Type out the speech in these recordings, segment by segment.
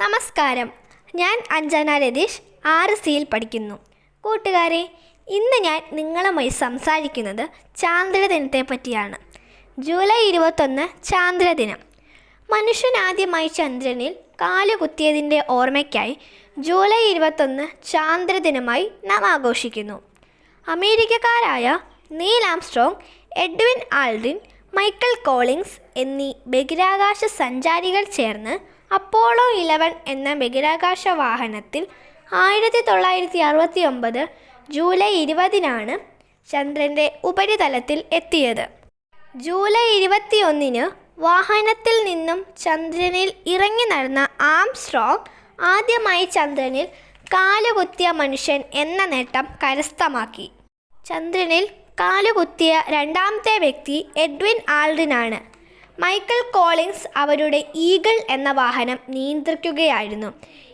നമസ്കാരം. ഞാൻ അഞ്ജന രതീഷ് ആറ് സിയിൽ പഠിക്കുന്നു. കൂട്ടുകാരെ ഇന്ന് ഞാൻ നിങ്ങളുമായി സംസാരിക്കുന്നത് ചാന്ദ്രദിനത്തെ പറ്റിയാണ്. ജൂലൈ ഇരുപത്തൊന്ന് ചാന്ദ്രദിനം. മനുഷ്യൻ ആദ്യമായി ചന്ദ്രനിൽ കാലുകുത്തിയതിന്റെ ഓർമ്മയ്ക്കായി ജൂലൈ ഇരുപത്തൊന്ന് ചാന്ദ്രദിനമായി നാം ആഘോഷിക്കുന്നു. അമേരിക്കക്കാരായ Neil Armstrong Edwin Aldrin Michael Collins എന്നീ ബഹിരാകാശ സഞ്ചാരികൾ ചേർന്ന് അപ്പോളോ ഇലവൻ എന്ന ബഹിരാകാശ വാഹനത്തിൽ ആയിരത്തി തൊള്ളായിരത്തി അറുപത്തി ഒമ്പത് ജൂലൈ ഇരുപതിനാണ് ചന്ദ്രന്റെ ഉപരിതലത്തിൽ എത്തിയത്. ജൂലൈ ഇരുപത്തിയൊന്നിന് വാഹനത്തിൽ നിന്നും ചന്ദ്രനിൽ ഇറങ്ങി നടന്ന ആംസ്ട്രോങ് ആദ്യമായി ചന്ദ്രനിൽ കാലുകുത്തിയ മനുഷ്യൻ എന്ന നേട്ടം കരസ്ഥമാക്കി. ചന്ദ്രനിൽ കാലുകുത്തിയ രണ്ടാമത്തെ വ്യക്തി എഡ്വിൻ ആൾഡിനാണ് മൈക്കൽ കോളിങ്സ് അവരുടെ ഈഗിൾ എന്ന വാഹനം നിയന്ത്രിക്കുകയായിരുന്നു.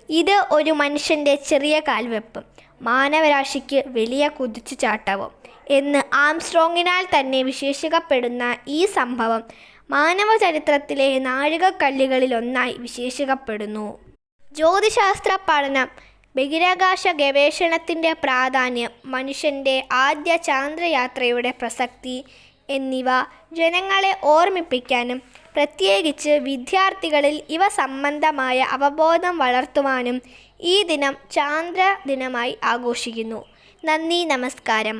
ഇത് ഒരു മനുഷ്യന്റെ ചെറിയ കാൽവെപ്പ് മാനവരാശിക്ക് വലിയ കുതിച്ചുചാട്ടവും എന്ന് ആംസ്ട്രോങ്ങിനാൽ തന്നെ വിശേഷിക്കപ്പെടുന്ന ഈ സംഭവം മാനവ ചരിത്രത്തിലെ നാഴികക്കല്ലുകളിലൊന്നായി വിശേഷിക്കപ്പെടുന്നു. ജ്യോതിശാസ്ത്ര പഠനം ബഹിരാകാശ ഗവേഷണത്തിന്റെ പ്രാധാന്യം മനുഷ്യന്റെ ആദ്യ ചാന്ദ്രയാത്രയുടെ പ്രസക്തി എന്നിവ ജനങ്ങളെ ഓർമ്മിപ്പിക്കാനും പ്രത്യേകിച്ച് വിദ്യാർത്ഥികളിൽ ഇവ സംബന്ധമായ അവബോധം വളർത്തുവാനും ഈ ദിനം ചാന്ദ്ര ദിനമായി ആഘോഷിക്കുന്നു. നന്ദി നമസ്കാരം.